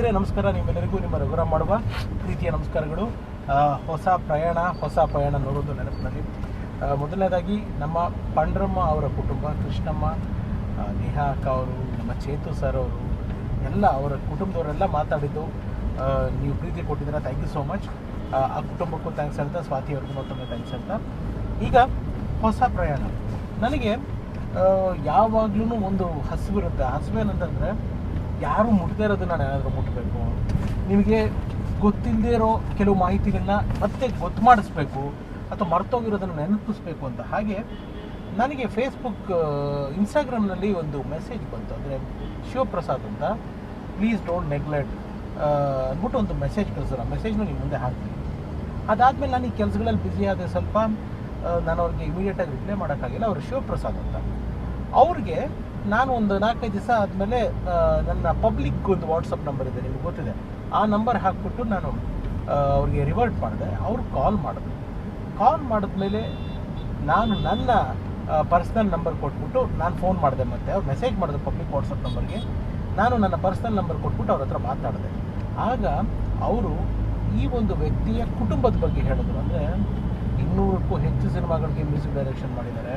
ಸ್ನೇಹಿತರೆ, ನಮಸ್ಕಾರ. ನಿಮ್ಮೆಲ್ಲರಿಗೂ ನಿಮ್ಮ ರಘುರಾಮ್ ಮಾಡುವ ಪ್ರೀತಿಯ ನಮಸ್ಕಾರಗಳು. ಹೊಸ ಪ್ರಯಾಣ ಹೊಸ ಪ್ರಯಾಣ ನೋಡೋದು ನೆನಪಿನಲ್ಲಿ. ಮೊದಲನೇದಾಗಿ ನಮ್ಮ ಪಾಂಡ್ರಮ್ಮ ಅವರ ಕುಟುಂಬ, ಕೃಷ್ಣಮ್ಮ ನೇಹಾ ಅಕ್ಕ ಅವರು, ನಮ್ಮ ಚೇತು ಸರ್ ಅವರು, ಎಲ್ಲ ಅವರ ಕುಟುಂಬದವರೆಲ್ಲ ಮಾತಾಡಿದ್ದು ನೀವು ಪ್ರೀತಿ ಕೊಟ್ಟಿದ್ದೀರಾ ಥ್ಯಾಂಕ್ ಯು ಸೋ ಮಚ್ ಆ ಕುಟುಂಬಕ್ಕೂ ಥ್ಯಾಂಕ್ಸ್ ಹೇಳ್ತಾ ಸ್ವಾತಿ ಅವ್ರಿಗೂ ಮತ್ತೊಮ್ಮೆ ಥ್ಯಾಂಕ್ಸ್ ಹೇಳ್ತಾ ಈಗ ಹೊಸ ಪ್ರಯಾಣ. ನನಗೆ ಯಾವಾಗ್ಲೂ ಒಂದು ಹಸಿವಿರುತ್ತೆ. ಹಸಿವೇನಂತಂದರೆ ಯಾರು ಮುಟ್ಟದೇ ಇರೋದನ್ನ ನಾನು ಏನಾದರೂ ಮುಟ್ಟಬೇಕು ನಿಮಗೆ ಗೊತ್ತಿಲ್ಲದೆ ಇರೋ ಕೆಲವು ಮಾಹಿತಿಗಳನ್ನ ಮತ್ತೆ ಗೊತ್ತು ಮಾಡಿಸ್ಬೇಕು ಅಥವಾ ಮರ್ತೋಗಿರೋದನ್ನು ನೆನಪಿಸ್ಬೇಕು ಅಂತ. ಹಾಗೆ ನನಗೆ ಫೇಸ್ಬುಕ್ ಇನ್ಸ್ಟಾಗ್ರಾಮ್ನಲ್ಲಿ ಒಂದು ಮೆಸೇಜ್ ಬಂತು. ಅಂದರೆ ಶಿವಪ್ರಸಾದ್ ಅಂತ. ಪ್ಲೀಸ್ ಡೋಂಟ್ ನೆಗ್ಲೆಕ್ಟ್ ಅಂದ್ಬಿಟ್ಟು ಒಂದು ಮೆಸೇಜ್ ಕಳಿಸಿದ್ರು. ಆ ಮೆಸೇಜ್ನ ನೀವು ಮುಂದೆ ಹಾಕ್ತೀನಿ. ಅದಾದಮೇಲೆ ನಾನು ಈ ಕೆಲಸಗಳಲ್ಲಿ ಬ್ಯುಸಿ ಆದೆ ಸ್ವಲ್ಪ ನಾನು ಅವ್ರಿಗೆ ಇಮಿಡಿಯೇಟಾಗಿ ರಿಪ್ಲೈ ಮಾಡೋಕ್ಕಾಗಿಲ್ಲ. ಅವರು ಶಿವಪ್ರಸಾದ್ ಅಂತ. ಅವ್ರಿಗೆ ನಾನು ಒಂದು ನಾಲ್ಕೈದು ದಿವಸ ಆದಮೇಲೆ ನನ್ನ ಪಬ್ಲಿಕ್ ಒಂದು ವಾಟ್ಸಪ್ ನಂಬರ್ ಇದೆ, ನಿಮ್ಗೆ ಗೊತ್ತಿದೆ. ಆ ನಂಬರ್ ಹಾಕ್ಬಿಟ್ಟು ನಾನು ಅವ್ರಿಗೆ ರಿವರ್ಟ್ ಮಾಡಿದೆ. ಅವ್ರು ಕಾಲ್ ಮಾಡಿದ್ರು. ಕಾಲ್ ಮಾಡಿದ್ಮೇಲೆ ನಾನು ನನ್ನ ಪರ್ಸ್ನಲ್ ನಂಬರ್ ಕೊಟ್ಬಿಟ್ಟು ನಾನು ಫೋನ್ ಮಾಡಿದೆ ಮತ್ತೆ. ಅವ್ರು ಮೆಸೇಜ್ ಮಾಡಿದೆ ಪಬ್ಲಿಕ್ ವಾಟ್ಸಪ್ ನಂಬರ್ಗೆ ನಾನು ನನ್ನ ಪರ್ಸ್ನಲ್ ನಂಬರ್ ಕೊಟ್ಬಿಟ್ಟು ಅವ್ರ ಹತ್ರ ಮಾತಾಡಿದೆ. ಆಗ ಅವರು ಈ ಒಂದು ವ್ಯಕ್ತಿಯ ಕುಟುಂಬದ ಬಗ್ಗೆ ಹೇಳಿದ್ರು. ಅಂದರೆ, ಇನ್ನೂರಕ್ಕೂ ಹೆಚ್ಚು ಸಿನಿಮಾಗಳಿಗೆ ಮ್ಯೂಸಿಕ್ ಡೈರೆಕ್ಷನ್ ಮಾಡಿದ್ದಾರೆ.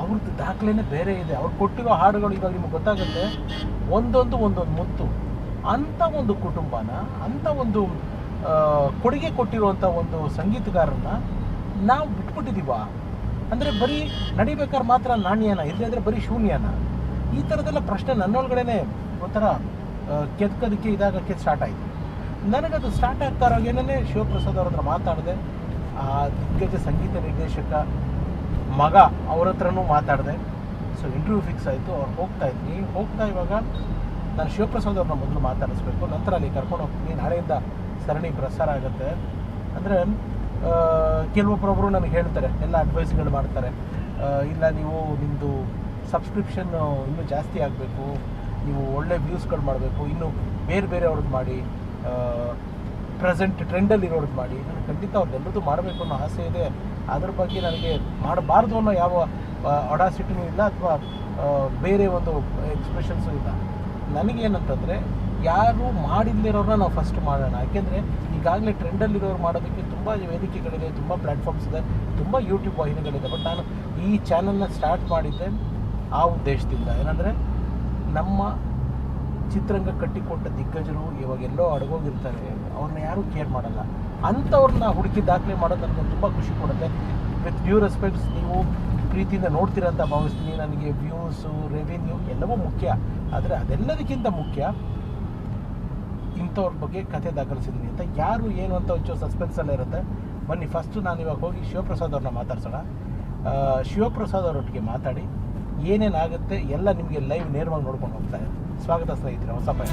ಅವ್ರದ್ದು ದಾಖಲೆನೇ ಬೇರೆ ಇದೆ. ಅವ್ರು ಕೊಟ್ಟಿರೋ ಹಾಡುಗಳು ಇವಾಗ ನಿಮ್ಗೆ ಗೊತ್ತಾಗುತ್ತೆ. ಒಂದೊಂದು ಒಂದೊಂದು ಮುತ್ತು. ಅಂಥ ಒಂದು ಕುಟುಂಬನ, ಅಂಥ ಒಂದು ಕೊಡುಗೆ ಕೊಟ್ಟಿರುವಂಥ ಒಂದು ಸಂಗೀತಗಾರನ್ನ ನಾವು ಬಿಟ್ಬಿಟ್ಟಿದ್ದೀವ ಅಂದರೆ ಬರೀ ನಡಿಬೇಕಾದ್ರೆ ಮಾತ್ರ ನಾಣ್ಯನ ಇಲ್ಲದ್ರೆ ಬರೀ ಶೂನ್ಯನ. ಈ ಥರದೆಲ್ಲ ಪ್ರಶ್ನೆ ನನ್ನೊಳಗಡೆನೆ ಒಂಥರ ಕೆದ್ಕೋದಕ್ಕೆ ಇದಾಗಕ್ಕೆ ಸ್ಟಾರ್ಟ್ ಆಯಿತು. ನನಗದು ಸ್ಟಾರ್ಟ್ ಆಗ್ತಾ ಇರೋಗೇನೇ ಶಿವಪ್ರಸಾದ್ ಅವ್ರ ಹತ್ರ ಮಾತಾಡಿದೆ. ಆ, ದಿಗ್ಗಜ ಸಂಗೀತ ನಿರ್ದೇಶಕ ಮಗ ಅವ್ರ ಹತ್ರನೂ ಮಾತಾಡಿದೆ. ಸೊ ಇಂಟರ್ವ್ಯೂ ಫಿಕ್ಸ್ ಆಯಿತು, ಅವ್ರು ಹೋಗ್ತಾ ಇದ್ವಿ. ಹೋಗ್ತಾ ಇವಾಗ ನಾನು ಶಿವಪ್ರಸಾದ್ ಅವ್ರನ್ನ ಮೊದಲು ಮಾತಾಡಿಸ್ಬೇಕು. ನಂತರ ಅಲ್ಲಿ ಕರ್ಕೊಂಡು ಹೋಗ್ತೀನಿ. ನಾಳೆಯಿಂದ ಸರಣಿ ಪ್ರಸಾರ ಆಗುತ್ತೆ. ಅಂದರೆ ಕೆಲವೊಬ್ಬರೊಬ್ಬರು ನನಗೆ ಹೇಳ್ತಾರೆ. ಎಲ್ಲ ಅಡ್ವೈಸ್ಗಳು ಮಾಡ್ತಾರೆ. ಇಲ್ಲ ನೀವು ನಿಮ್ಮದು ಸಬ್ಸ್ಕ್ರಿಪ್ಷನ್ ಇನ್ನೂ ಜಾಸ್ತಿ ಆಗಬೇಕು. ನೀವು ಒಳ್ಳೆ ವ್ಯೂಸ್ಗಳು ಮಾಡಬೇಕು. ಇನ್ನು ಬೇರೆ ಬೇರೆ ಅವ್ರದ್ದು ಮಾಡಿ ಪ್ರೆಸೆಂಟ್ ಟ್ರೆಂಡಲ್ಲಿ ಇರೋರ್ದು ಮಾಡಿ. ನಾನು ಖಂಡಿತ ಅವ್ರದ್ದೆಲ್ಲದೂ ಮಾಡಬೇಕು ಅನ್ನೋ ಆಸೆ ಇದೆ. ಅದ್ರ ಬಗ್ಗೆ ನನಗೆ ಮಾಡಬಾರ್ದು ಅನ್ನೋ ಯಾವ ಅಡಾಸಿಟಿನೂ ಇಲ್ಲ ಅಥವಾ ಬೇರೆ ಒಂದು ಎಕ್ಸ್ಪ್ರೆಷನ್ಸು ಇಲ್ಲ. ನನಗೇನಂತಂದರೆ, ಯಾರು ಮಾಡಿದ್ದಿರೋರನ್ನ ನಾವು ಫಸ್ಟ್ ಮಾಡೋಣ. ಯಾಕೆಂದರೆ, ಈಗಾಗಲೇ ಟ್ರೆಂಡಲ್ಲಿರೋರು ಮಾಡೋದಕ್ಕೆ ತುಂಬ ವೇದಿಕೆಗಳಿದೆ, ತುಂಬ ಪ್ಲ್ಯಾಟ್ಫಾರ್ಮ್ಸ್ ಇದೆ, ತುಂಬ ಯೂಟ್ಯೂಬ್ ವಾಹಿನಿಗಳಿದೆ. ಬಟ್ ನಾನು ಈ ಚಾನಲ್ನ ಸ್ಟಾರ್ಟ್ ಮಾಡಿದ್ದೆ ಆ ಉದ್ದೇಶದಿಂದ. ಏನಂದರೆ, ನಮ್ಮ ಚಿತ್ರರಂಗ ಕಟ್ಟಿಕೊಟ್ಟ ದಿಗ್ಗಜರು ಇವಾಗೆಲ್ಲೋ ಅಡಗೋಗಿರ್ತಾರೆ. ಅವ್ರನ್ನ ಯಾರೂ ಕೇರ್ ಮಾಡಲ್ಲ. ಅಂಥವ್ರನ್ನ ಹುಡುಕಿ ದಾಖಲೆ ಮಾಡೋದು ನನಗೆ ತುಂಬ ಖುಷಿ ಕೊಡುತ್ತೆ. ವಿತ್ ಡ್ಯೂ ರೆಸ್ಪೆಕ್ಟ್ಸ್, ನೀವು ಪ್ರೀತಿಯಿಂದ ನೋಡ್ತೀರ ಅಂತ ಭಾವಿಸ್ತೀನಿ. ನನಗೆ ವ್ಯೂಸು ರೆವಿನ್ಯೂ ಎಲ್ಲವೂ ಮುಖ್ಯ. ಆದರೆ ಅದೆಲ್ಲದಕ್ಕಿಂತ ಮುಖ್ಯ ಇಂಥವ್ರ ಬಗ್ಗೆ ಕತೆ ದಾಖಲಿಸಿದ್ದೀನಿ ಅಂತ ಯಾರು ಏನು ಅಂತ ಒಂಚೂರು ಸಸ್ಪೆನ್ಸಲ್ಲೇ ಇರುತ್ತೆ. ಬನ್ನಿ ಫಸ್ಟು ನಾನು ಇವಾಗ ಹೋಗಿ ಶಿವಪ್ರಸಾದ್ ಅವ್ರನ್ನ ಮಾತಾಡ್ಸೋಣ. ಶಿವಪ್ರಸಾದ್ ಅವರೊಟ್ಟಿಗೆ ಮಾತಾಡಿ, ಏನೇನಾಗುತ್ತೆ ಎಲ್ಲ ನಿಮಗೆ ಲೈವ್ ನೇರವಾಗಿ ನೋಡ್ಕೊಂಡು ಹೋಗ್ತಾರೆ ಸ್ವಾಗತ ಸ್ನೇಹಿತರೆ, ಹೊಸ ಪಯಣ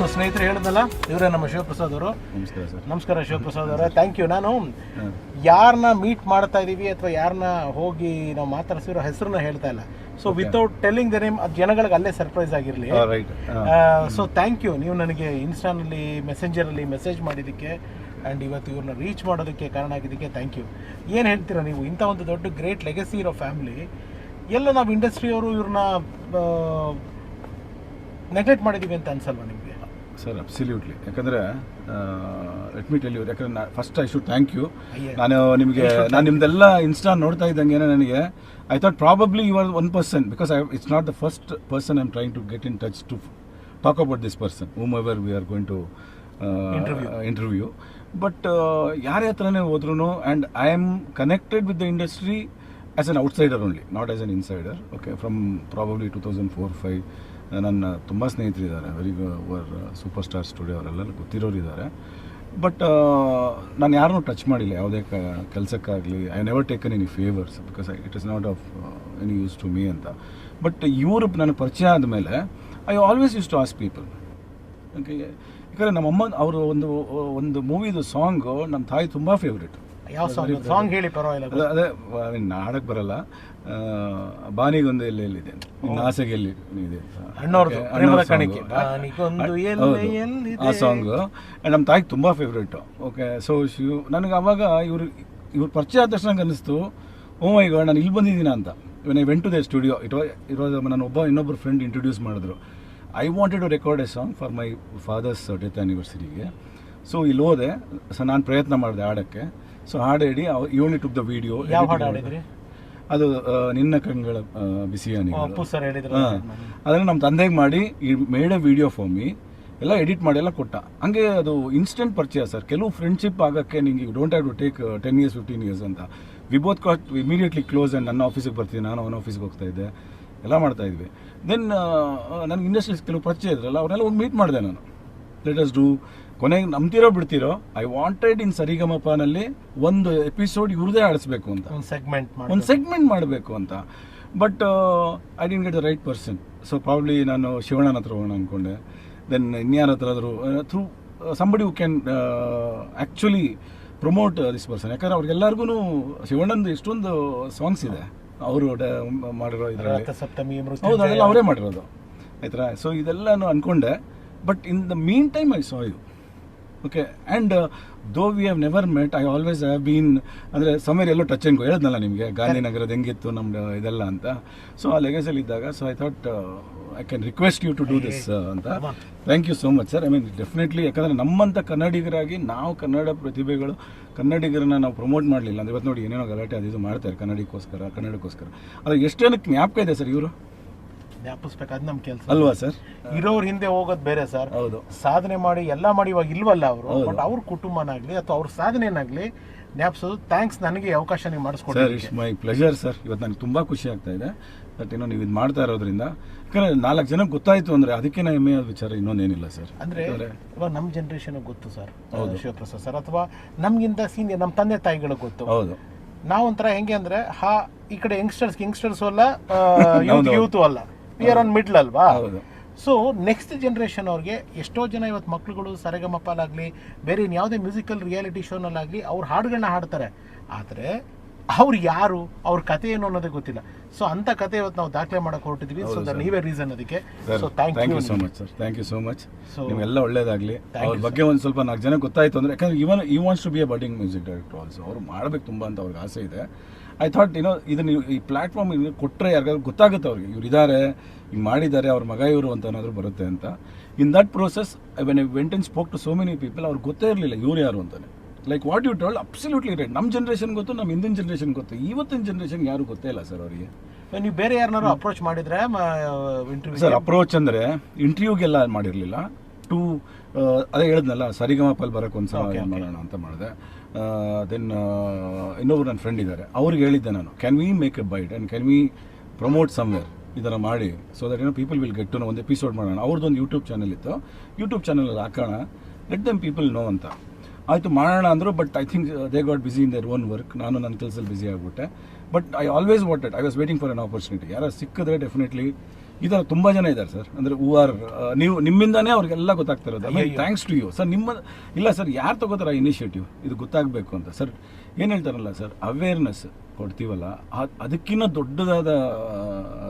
ಸೊ ಸ್ನೇಹಿತರು ಹೇಳಿದ್ನಲ್ಲ ಇವರೇ ನಮ್ಮ ಶಿವಪ್ರಸಾದ್ ಅವರು. ನಮಸ್ಕಾರ ಸರ್. ನಮಸ್ಕಾರ ಶಿವಪ್ರಸಾದ್ ಅವರೇ. ಥ್ಯಾಂಕ್ ಯು ನಾನು ಯಾರನ್ನ ಮೀಟ್ ಮಾಡ್ತಾ ಇದ್ದೀವಿ ಅಥವಾ ಯಾರನ್ನ ಹೋಗಿ ನಾವು ಮಾತಾಡ್ಸಿರೋ ಹೆಸರನ್ನ ಹೇಳ್ತಾ ಇಲ್ಲ. So without telling the name ಅದು ಜನಗಳಿಗೆ ಅಲ್ಲೇ ಸರ್ಪ್ರೈಸ್ ಆಗಿರಲಿ. ಸೊ ಥ್ಯಾಂಕ್ ಯು ನೀವು ನನಗೆ ಇನ್ಸ್ಟಾನಲ್ಲಿ ಮೆಸೆಂಜರಲ್ಲಿ ಮೆಸೇಜ್ ಮಾಡಿದ್ದಕ್ಕೆ ಆ್ಯಂಡ್ ಇವತ್ತು ಇವ್ರನ್ನ ರೀಚ್ ಮಾಡೋದಕ್ಕೆ ಕಾರಣ ಆಗಿದ್ದಕ್ಕೆ ಥ್ಯಾಂಕ್ ಯು ಏನು ಹೇಳ್ತೀರಾ ನೀವು? ಇಂಥ ಒಂದು ದೊಡ್ಡ ಗ್ರೇಟ್ ಲೆಗಸಿ ಇರೋ ಫ್ಯಾಮಿಲಿ ಎಲ್ಲ ನಾವು ಇಂಡಸ್ಟ್ರಿಯವರು ಇವ್ರನ್ನ ನೆಗ್ಲೆಕ್ಟ್ ಮಾಡಿದ್ದೀವಿ ಅಂತ ಅನ್ಸಲ್ವಾ ನಿಮಗೆ? ಸರ್ ಅಬ್ಸಲ್ಯೂಟ್ಲಿ ಯಾಕಂದರೆ ಲೆಟ್ ಮಿ ಟೆಲ್ ಯು ಯಾಕಂದ್ರೆ first I should thank you. ನಾನು ನಿಮಗೆ ನಾನು ನಿಮ್ದೆಲ್ಲ ಇನ್ಸ್ಟಾ ನೋಡ್ತಾ ಇದ್ದಂಗೆ ನನಗೆ I thought probably you are one person because I it's not the first person I am trying to get in touch to talk about this person whomever we are going to. Interview but ಯಾರ ಹತ್ರನೇ ಹೋದ್ರೂ and I am connected with the industry as an outsider only not as an insider okay from probably two thousand four five ನನ್ನ ತುಂಬ ಸ್ನೇಹಿತರಿದ್ದಾರೆ. Very over super star studio ಅವರೆಲ್ಲ ಗೊತ್ತಿರೋರು ಇದ್ದಾರೆ but ನಾನು ಯಾರನ್ನೂ ಟಚ್ ಮಾಡಿಲ್ಲ. ಯಾವುದೇ ಕ, ಕೆಲಸಕ್ಕಾಗಲಿ I never taken any favours because it is not of any use to me ಅಂತ. ಬಟ್ ಇವರು ನನಗೆ ಪರಿಚಯ ಆದಮೇಲೆ I always use to ask people okay ಯಾಕಂದರೆ ನಮ್ಮಮ್ಮ, ಅವರು ಒಂದು ಒಂದು ಮೂವಿದು ಸಾಂಗು ನಮ್ಮ ತಾಯಿ ತುಂಬ ಫೇವ್ರೇಟ್ ಯಾವ ಸಾಂಗ್ ಸಾಂಗ್ ಹೇಳಿ ಪರವಾಗಿಲ್ಲ ಅದೇ. mean, ಬರಲ್ಲ. ಬಾನಿಗೊಂದು ಎಲ್ಲಿ ಎಲ್ಲಿದೆ ಆಸೆಗೆ ಎಲ್ಲಿ ಇದೆ. ಆ ಸಾಂಗ್ ನಮ್ಮ ತಾಯಿ ತುಂಬ ಫೇವ್ರೇಟ್ ಓಕೆ ಸೊ ಶಿವ್ ನನಗೆ ಅವಾಗ ಇವರು ಇವ್ರು ಪರಿಚಯ ಆದ ತಕ್ಷಣ ನನಗೆ ಅನಿಸ್ತು ಓ ಈಗ ಗಾಡ್ ನಾನು ಇಲ್ಲಿ ಬಂದಿದ್ದೀನಿ ಅಂತ. Even I went to the studio it ಇರೋದ ನನ್ನ ಒಬ್ಬ ಇನ್ನೊಬ್ಬರು ಫ್ರೆಂಡ್ ಇಂಟ್ರೊಡ್ಯೂಸ್ ಮಾಡಿದ್ರು. I wanted to record a song for my father's death ಆ್ಯನಿವರ್ಸರಿಗೆ so ಇಲ್ಲಿ ಹೋದೆ. ಸೊ ನಾನು ಪ್ರಯತ್ನ ಮಾಡಿದೆ ಹಾಡೋಕ್ಕೆ. ಸೊ ಹಾಡು ಹೇಳಿ ಇವನಿ ಟುಕ್ ದ ವಿಡಿಯೋ ಯಾವ ಹಾಡು ಹಾಡಿದ್ರಿ? ಅದು ನಿನ್ನ ಕಂಗಳ ಬಿಸಿಯಾನಿ ಬಿಸಿ ಹೇಳಿದ್ರು. ಅದನ್ನ ನಮ್ಮ ತಂದೆಗೆ ಮಾಡಿ ಈ ಮೇಡ ವಿಡಿಯೋ ಫಾರ್ ಮೀ ಎಲ್ಲ ಎಡಿಟ್ ಮಾಡಿ ಎಲ್ಲ ಕೊಟ್ಟ. ಹಂಗೆ ಅದು ಇನ್ಸ್ಟೆಂಟ್ ಪರಿಚಯ ಸರ್. ಕೆಲವು ಫ್ರೆಂಡ್ಶಿಪ್ ಆಗೋಕ್ಕೆ ನಿಂಗೆ don't have to take ten years fifteen years ಅಂತ. We both got immediately close and ನನ್ನ ಆಫೀಸಿಗೆ ಬರ್ತೀನಿ ನಾನು ಅವನ ಆಫೀಸ್ಗೆ ಹೋಗ್ತಾ ಇದ್ದೆ. ಎಲ್ಲ ಮಾಡ್ತಾ ಇದ್ವಿ. ದೆನ್ ನನಗೆ ಇಂಡಸ್ಟ್ರೀಸ್ ಕೆಲವು ಪರಿಚಯ ಇದ್ರಲ್ಲ ಅವರೆಲ್ಲ ಒಂದು ಮೀಟ್ ಮಾಡಿದೆ ನಾನು. ಲೆಟ್ ಅಸ್ ಡೂ ಕೊನೆಗೆ ನಂಬ್ತಿರೋ ಬಿಡ್ತಿರೋ ಐ ವಾಂಟೆಡ್ ಇನ್ ಸರಿಗಮಪನಲ್ಲಿ ಒಂದು ಎಪಿಸೋಡ್ ಇವ್ರದೇ ಆಡಿಸ್ಬೇಕು ಅಂತ. ಒಂದು ಸೆಗ್ಮೆಂಟ್ ಒಂದು ಸೆಗ್ಮೆಂಟ್ ಮಾಡಬೇಕು ಅಂತ. But I didn't get the right person so probably ನಾನು ಶಿವಣ್ಣನ ಹತ್ರ ಹೋಗೋಣ ಅಂದ್ಕೊಂಡೆ ದೆನ್ ಇನ್ಯಾರ ಹತ್ರ ಆದರೂ through somebody who can actually promote this person ಯಾಕಂದ್ರೆ ಅವ್ರಿಗೆಲ್ಲರಿಗೂ ಶಿವಣ್ಣಂದು ಎಷ್ಟೊಂದು ಸಾಂಗ್ಸ್ ಇದೆ. ಅವರು ಮಾಡಿರೋ ಇದರಲ್ಲಿ. ಹೌದು ಅದೆಲ್ಲ ಅವರೇ ಮಾಡಿರೋದು. ಆಯ್ತಾ ಸೊ ಇದೆಲ್ಲನೂ ಅನ್ಕೊಂಡೆ. But in the meantime I saw you okay and though we have never met I always have been ಅಂದರೆ ಸಮೇರ್ ಎಲ್ಲೋ ಟಚ್ ಅಂಡ್ ಹೇಳಿದ್ನಲ್ಲ ನಿಮಗೆ ಗಾಂಧಿನಗರದ ಹೆಂಗಿತ್ತು ನಮ್ದು ಇದೆಲ್ಲ ಅಂತ. ಸೊ ಆ ಲೆಗೇಜಲ್ಲಿ ಇದ್ದಾಗ so I thought I can request you to do this ಅಂತ. Thank you so much sir I mean definitely ಯಾಕಂದರೆ ನಮ್ಮಂಥ ಕನ್ನಡಿಗರಾಗಿ ನಾವು ಕನ್ನಡ ಪ್ರತಿಭೆಗಳು ಕನ್ನಡಿಗರನ್ನ ನಾವು ಪ್ರಮೋಟ್ ಮಾಡಲಿಲ್ಲ. ಅಂದರೆ ಇವತ್ತು ನೋಡಿ ಏನೇನೋ ಗಲಾಟೆ ಅದು ಇದು ಮಾಡ್ತಾರೆ ಕನ್ನಡಿಗೋಸ್ಕರ ಕನ್ನಡಕ್ಕೋಸ್ಕರ. ಅದು ಎಷ್ಟು ಜನಕ್ಕೆ ಜ್ಞಾಪಕ ಇದೆ ಸರ್ ಇವರು? ಜ್ಞಾಪಿಸ್ಬೇಕು ನಮ್ ಕೆಲಸ ಅಲ್ವಾ ಸರ್? ಇರೋರ್ ಹಿಂದೆ ಹೋಗೋದ್ ಬೇರೆ ಸರ್. ಹೌದು. ಸಾಧನೆ ಮಾಡಿ ಎಲ್ಲ ಮಾಡಿ ಇವಾಗ ಇಲ್ವಲ್ಲ ಅವರು. ಬಟ್ ಅವ್ರ ಕುಟುಂಬನಾಗ್ಲಿ ಅಥವಾ ಅವ್ರ ಸಾಧನೆನಾಗ್ಲಿ ಜ್ಞಾಪಿಸೋದು ಥ್ಯಾಂಕ್ಸ್ ನನಗೆ ಅವಕಾಶ ನೀವು ಸರ್ ಮಾಡಿಸ್ಕೊಡಿ ಇಟ್ಸ್ ಮೈ ಪ್ಲೆಜರ್ ಸರ್. ಇವತ್ತು ನನಗೆ ತುಂಬ ಖುಷಿ ಆಗ್ತಾ ಇದೆ. ಬಟ್ ಏನೋ ನೀವು ಇದು ಮಾಡ್ತಾ ಇರೋದ್ರಿಂದ ಯಾಕಂದ್ರೆ ನಾಲ್ಕು ಜನಕ್ಕೆ ಗೊತ್ತಾಯಿತು ಅಂದರೆ ಅದಕ್ಕೆ ನಾ ಹೆಮ್ಮೆಯ ವಿಚಾರ ಇನ್ನೊಂದೇನಿಲ್ಲ ಸರ್. ಅಂದ್ರೆ ಇವಾಗ ನಮ್ಮ ಜನರೇಷನ್ ಗೊತ್ತು ಸರ್. ಶಿವಪ್ರಸಾದ್ ಸರ್. ಅಥವಾ ನಮಗಿಂತ ಸೀನಿಯರ್ ನಮ್ಮ ತಂದೆ ತಾಯಿಗಳಿಗೆ ಗೊತ್ತು. ಹೌದು. ನಾವೊಂಥರ ಹೆಂಗೆ ಅಂದ್ರೆ ಹಾ ಈ ಕಡೆ ಯಂಗ್ಸ್ಟರ್ಸ್ ಯಂಗ್ಸ್ಟರ್ಸ್ ಅಲ್ಲ. ಯೂತ್ ಅಲ್ಲ. ವಿ ಆರ್ ಆನ್ ಮಿಡ್ಲ್ ಅಲ್ವಾ? ಹೌದು. ಸೊ ನೆಕ್ಸ್ಟ್ ಜನ್ರೇಷನ್ ಅವ್ರಿಗೆ ಎಷ್ಟೋ ಜನ ಇವತ್ತು ಮಕ್ಳುಗಳು ಸರೆಗಮಪಲಾಗಲಿ ಬೇರೆ ಇನ್ ಯಾವುದೇ ಮ್ಯೂಸಿಕಲ್ ರಿಯಾಲಿಟಿ ಶೋನಲ್ಲಾಗಲಿ ಅವ್ರ ಹಾಡುಗಳನ್ನ ಹಾಡ್ತಾರೆ. ಆದರೆ ಅವ್ರು ಯಾರು ಅವ್ರ ಕತೆ ಏನು ಅನ್ನೋದೇ ಗೊತ್ತಿಲ್ಲ. ಸೊ ಅಂತ ಕತೆ ಇವತ್ತು ನಾವು ದಾಖಲೆ ಮಾಡಕ್ಕೆ ಹೊರಟಿದ್ವಿ. ಸೊ ದ ನೀವೇ ರೀಸನ್ ಅದಕ್ಕೆ. So thank you so much sir thank you so much so ನಿಮ್ಗೆಲ್ಲ ಒಳ್ಳೇದಾಗಲಿ. ಅವ್ರ ಬಗ್ಗೆ ಒಂದು ಸ್ವಲ್ಪ ನಾಲ್ಕು ಜನ ಗೊತ್ತಾಯಿತು ಅಂದರೆ ಯಾಕಂದ್ರೆ even he wants to be a budding music director also ಅವ್ರು ಮಾಡಬೇಕು ತುಂಬ ಅಂತ ಅವ್ರಿಗೆ ಆಸೆ ಇದೆ. ಐ ಥಾಟ್ ಏನೋ ಇದನ್ನ ಈ ಪ್ಲಾಟ್ಫಾರ್ಮ್ ಕೊಟ್ಟರೆ ಯಾರಿಗಾದ್ರು ಗೊತ್ತಾಗುತ್ತೆ ಅವ್ರಿಗೆ. ಇವ್ರು ಇದ್ದಾರೆ ಹಿಂಗೆ ಮಾಡಿದ್ದಾರೆ ಅವ್ರ ಮಗ ಇವರು ಅಂತ ಏನಾದರೂ ಬರುತ್ತೆ ಅಂತ. In that process when I went and spoke to so many people ಅವ್ರಿಗೆ ಗೊತ್ತೇ ಇರಲಿಲ್ಲ ಇವ್ರು ಯಾರು ಅಂತಾನೆ. Like what you told absolutely right ನಮ್ಮ ಜನ್ರೇಷನ್ ಗೊತ್ತು ನಮ್ಮ ಹಿಂದಿನ ಜನ್ರೇಷನ್ ಗೊತ್ತು. ಇವತ್ತಿನ ಜನ್ರೇಷನ್ ಯಾರು ಗೊತ್ತೇ ಇಲ್ಲ ಸರ್ ಅವರಿಗೆ. ನೀವು ಬೇರೆ ಯಾರನ್ನಾರು ಅಪ್ರೋಚ್ ಮಾಡಿದ್ರೆ ಸರ್ ಇಂಟರ್ವ್ಯೂ ಅಪ್ರೋಚ್ ಅಂದರೆ ಇಂಟರ್ವ್ಯೂಗೆಲ್ಲ ಮಾಡಿರಲಿಲ್ಲ. ಟು ಅದೇ ಹೇಳಿದ್ನಲ್ಲ ಸರಿಗಮಪಲ್ ಬರೋಕ್ಕೆ ಒಂದು ಸಲ. ಮಾಡೋಣ ಅಂತ ಮಾಡಿದೆ. ದೆನ್ ಇನ್ನೊಬ್ರು ನನ್ನ ಫ್ರೆಂಡ್ ಇದ್ದಾರೆ. ಅವ್ರಿಗೆ ಹೇಳಿದ್ದೆ ನಾನು can we make a bite and can we promote somewhere ಥರ ಮಾಡಿ ಸೊ ದಟ್ ಏನೋ ಪೀಪಲ್ ವಿಲ್ ಗೆಟ್ ಟು ಒಂದು ಎಪಿಸೋಡ್ ಮಾಡೋಣ. ಅವ್ರದ್ದೊಂದು ಯೂಟ್ಯೂಬ್ ಚಾನಲ್ ಇತ್ತು. ಯೂಟ್ಯೂಬ್ ಚಾನಲಲ್ಲಿ ಹಾಕೋಣ. ಲೆಟ್ ದಮ್ ಪೀಪಲ್ ನೋ ಅಂತ. ಆಯಿತು, ಮಾಡೋಣ ಅಂದರು but I think they got busy in their own work ನಾನು ನನ್ನ ಕೆಲಸದಲ್ಲಿ busy ಆಗಿಬಿಟ್ಟೆ. But I always wanted I was waiting for an opportunity ಯಾರು ಸಿಕ್ಕಿದ್ರೆ ಡೆಫಿನೆಟ್ಲಿ ಈ ಥರ ತುಂಬ ಜನ ಇದ್ದಾರೆ ಸರ್. ಅಂದರೆ ಹೂ ಆರ್ ನೀವು ನಿಮ್ಮಿಂದಾನೇ ಅವ್ರಿಗೆಲ್ಲ ಗೊತ್ತಾಗ್ತಿರೋದು ಇರೋದು. ಥ್ಯಾಂಕ್ಸ್ ಟು ಯು ಸರ್ ನಿಮ್ಮ ಇಲ್ಲ ಸರ್ ಯಾರು ತಗೋತಾರ ಇನಿಷಿಯೇಟಿವ್ ಇದು ಗೊತ್ತಾಗಬೇಕು ಅಂತ. ಸರ್ ಏನು ಹೇಳ್ತಾರಲ್ಲ ಸರ್? ಅವೇರ್ನೆಸ್ ಕೊಡ್ತೀವಲ್ಲ ಅದ್- ಅದಕ್ಕಿಂತ ದೊಡ್ಡದಾದ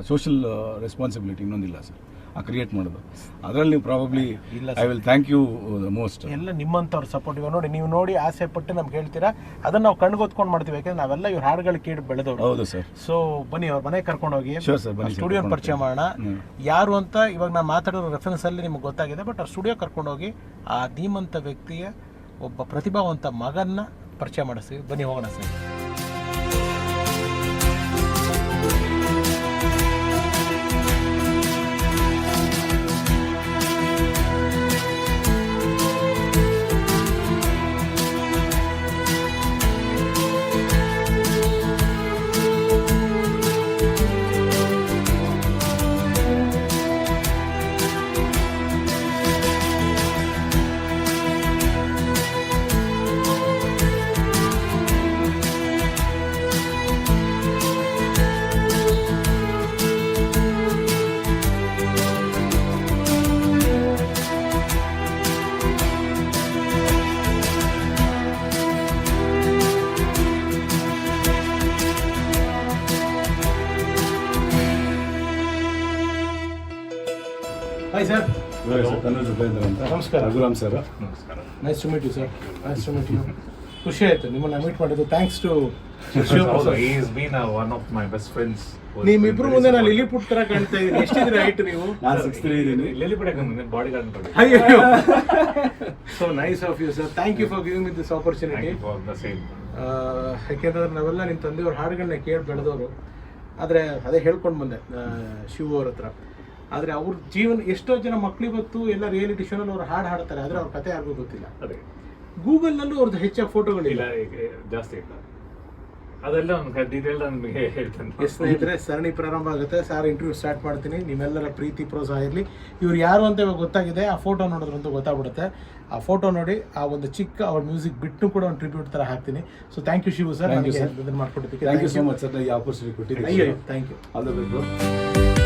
ಸೋಷಿಯಲ್ ರೆಸ್ಪಾನ್ಸಿಬಿಲಿಟಿ ಇನ್ನೊಂದಿಲ್ಲ ಸರ್. ಆ ಕ್ರಿಯೇಟ್ ಮಾಡೋದು. ಅದರಲ್ಲಿ ನೀವು ಪ್ರಾಬಬ್ಲಿ ಇಲ್ಲ I will thank you the most ಎಲ್ಲ ನಿಮ್ಮಂಥವ್ರ ಸಪೋರ್ಟ್ ಇವಾಗ ನೋಡಿ ನೀವು ನೋಡಿ ಆಸೆ ಪಟ್ಟು ನಮ್ಗೆ ಹೇಳ್ತೀರಾ? ಅದನ್ನು ನಾವು ಕಣ್ಗೊತ್ಕೊಂಡು ಮಾಡ್ತೀವಿ ಯಾಕಂದ್ರೆ ನಾವೆಲ್ಲ ಇವ್ರ ಹಾಡುಗಳು ಕೇಳಿ ಬೆಳೆದವ್ರು. ಹೌದು ಸರ್. ಸೊ ಬನ್ನಿ ಅವ್ರ ಮನೆಗೆ ಕರ್ಕೊಂಡು ಹೋಗಿ. ಬನ್ನಿ ಸ್ಟುಡಿಯೋ ಪರಿಚಯ ಮಾಡೋಣ. ಯಾರು ಅಂತ ಇವಾಗ ನಾನು ಮಾತಾಡೋ ರೆಫರೆನ್ಸ್ ಅಲ್ಲಿ ನಿಮ್ಗೆ ಗೊತ್ತಾಗಿದೆ ಬಟ್ ಅವ್ರ ಸ್ಟುಡಿಯೋ ಕರ್ಕೊಂಡು ಹೋಗಿ ಆ ಧೀಮಂತ ವ್ಯಕ್ತಿಯ ಒಬ್ಬ ಪ್ರತಿಭಾವಂತ ಮಗನ್ನ ಪರಿಚಯ ಮಾಡಿಸ್ತೀವಿ. ಬನ್ನಿ ಹೋಗೋಣ ಸರ್. ನಮಸ್ಕಾರ. Raghuram sir. Nice to meet you sir nice to meet you ಖುಷಿ ಆಯ್ತು. ನಿಮ್ಮನ್ನ ಮೀಟ್ ಮಾಡಿದ್ದು. Thanks to Also, he's been one of my best friends. who's ನಿಮ್ಮಿಬ್ರು ಮುಂದೆ ನಾನು. ಲಿಲಿ ಪುಟ್ ತರ ಕಾಣ್ತಾ ಇದ್ದೀನಿ. ಎಷ್ಟಿದ್ರೆ ಹೈಟ್ ನೀವು? ನಾನು ಸಿಕ್ಸ್ ತ್ರೀ ಇದ್ದೀನಿ. ಲಿಲಿ ಹಾಕೊಂಡು ಬಾಡಿ ಗಾರ್ಡ್ ಅಯ್ಯೋ so nice of you sir thank you for giving me this opportunity. ಯಾಕೆಂದ್ರೆ ನಾವೆಲ್ಲ ನಿಮ್ಮ ತಂದೆಯವ್ರ ಹಾಡುಗಳನ್ನ ಕೇಳಿ ಬೆಳೆದವರು ಆದರೆ ಅದೇ ಹೇಳ್ಕೊಂಡು ಬಂದೆ ಶಿವು ಅವ್ರ ಹತ್ರ. ಆದರೆ ಅವ್ರ ಜೀವನ ಎಷ್ಟೋ ಜನ ಮಕ್ಳು ಇವತ್ತು ಎಲ್ಲ ರಿಯಾಲಿಟಿ ಶೋನಲ್ಲಿ ಅವ್ರು ಹಾಡು ಹಾಡ್ತಾರೆ ಆದರೆ ಅವ್ರ ಕತೆ ಯಾರಿಗೂ ಗೊತ್ತಿಲ್ಲ. ಅದೇ. ಗೂಗಲ್ನಲ್ಲೂ ಅವ್ರದ್ದು ಹೆಚ್ಚಾಗಿ ಫೋಟೋಗಳಿಲ್ಲ ಜಾಸ್ತಿ ಇಲ್ಲ. ಅದೆಲ್ಲ ಒಂದು ಡೀಟೇಲ್ ನಿಮಗೆ ಹೇಳ್ತೇನೆ. ಸ್ನೇಹಿತರೆ ಸರಣಿ ಪ್ರಾರಂಭ ಆಗುತ್ತೆ. ಸಾರ್ ಇಂಟರ್ವ್ಯೂ ಸ್ಟಾರ್ಟ್ ಮಾಡ್ತೀನಿ. ನಿಮ್ಮೆಲ್ಲರ ಪ್ರೀತಿ ಪ್ರೋತ್ಸಾಹ ಇರಲಿ. ಇವ್ರು ಯಾರು ಅಂತ ಇವಾಗ ಗೊತ್ತಾಗಿದೆ ಆ ಫೋಟೋ ನೋಡಿದ್ರಂತೂ ಗೊತ್ತಾಗ್ಬಿಡುತ್ತೆ. ಆ ಫೋಟೋ ನೋಡಿ ಆ ಒಂದು ಚಿಕ್ಕ ಅವ್ರ ಮ್ಯೂಸಿಕ್ ಬಿಟ್ಟು ಕೂಡ ಒಂದು ಟ್ರಿಬ್ಯೂಟ್ ಥರ ಹಾಕ್ತೀನಿ. So thank you Shivu sir ನನಗೆ ಮಾಡ್ಕೊಟ್ಟಿದ್ದಕ್ಕೆ thank you so much sir ಈ ಆಪರ್ಚುನಿಟಿ ಕೊಟ್ಟಿದ್ದೀನಿ thank you all the best